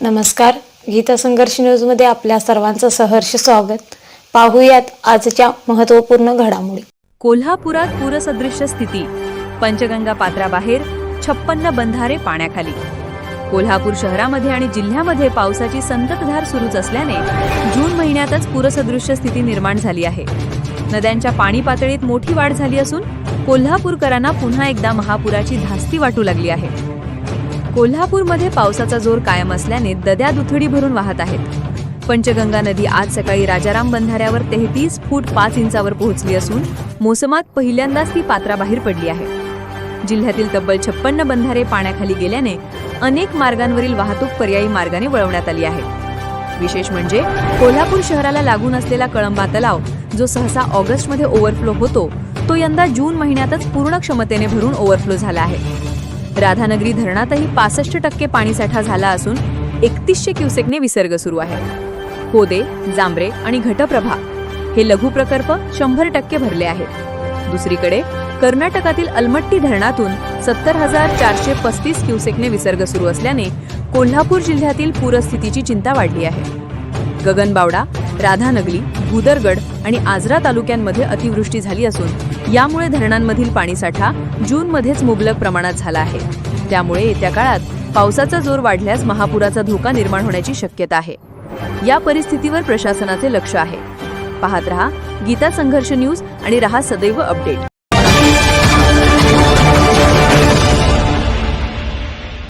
नमस्कार. गीता संघर्ष न्यूजमध्ये आपल्या सर्वांचं सहर्ष स्वागत. पाहूयात आजच्या महत्त्वपूर्ण घडामोडी. कोल्हापुरात पूरसदृश्य स्थिती. पंचगंगा पात्राबाहेर छप्पन्न बंधारे पाण्याखाली. कोल्हापूर शहरामध्ये आणि जिल्ह्यामध्ये पावसाची संततधार सुरूच असल्याने जून महिन्यातच पूरसदृश्य स्थिती निर्माण झाली आहे. नद्यांच्या पाणी पातळीत मोठी वाढ झाली असून कोल्हापूरकरांना पुन्हा एकदा महापुराची धास्ती वाटू लागली आहे. कोल्हापूरमध्ये पावसाचा जोर कायम असल्याने दद्या दुथडी भरून वाहत आहेत. पंचगंगा नदी आज सकाळी राजाराम बंधाऱ्यावर तेहतीस फूट पाच इंचावर पोहोचली असून मोसमात पहिल्यांदाच ती पात्राबाहेर पडली आहे. जिल्ह्यातील तब्बल छप्पन्न बंधारे पाण्याखाली गेल्याने अनेक मार्गांवरील वाहतूक पर्यायी मार्गाने वळवण्यात आली आहे. विशेष म्हणजे कोल्हापूर शहराला लागून असलेला कळंबा तलाव जो सहसा ऑगस्टमध्ये ओव्हरफ्लो होतो तो यंदा जून महिन्यातच पूर्ण क्षमतेने भरून ओव्हरफ्लो झाला आहे. राधानगरी धरणातही पासष्ट टक्के पाणीसाठा झाला असून एकतीसशे क्युसेकने विसर्ग सुरू आहे. होदे जांभरे आणि घटप्रभा हे लघु प्रकल्प शंभर टक्के भरले आहेत. दुसरीकडे कर्नाटकातील अलमट्टी धरणातून सत्तर हजार चारशे पस्तीस क्युसेकने विसर्ग सुरू असल्याने कोल्हापूर जिल्ह्यातील पूरस्थितीची चिंता वाढली आहे. गगनबावडा राधानगरी भूदरगड आणि आजरा तालुक्यांमध्ये अतिवृष्टी झाली असून यामुळे धरणांमधील पाणीसाठा जूनमध्येच मुबलक प्रमाणात झाला आहे. त्यामुळे येत्या काळात पावसाचा जोर वाढल्यास महापुराचा धोका निर्माण होण्याची शक्यता आहे. या परिस्थितीवर प्रशासनाचे लक्ष आहे. पाहत रहा गीता संघर्ष न्यूज आणि रहा सदैव अपडेट.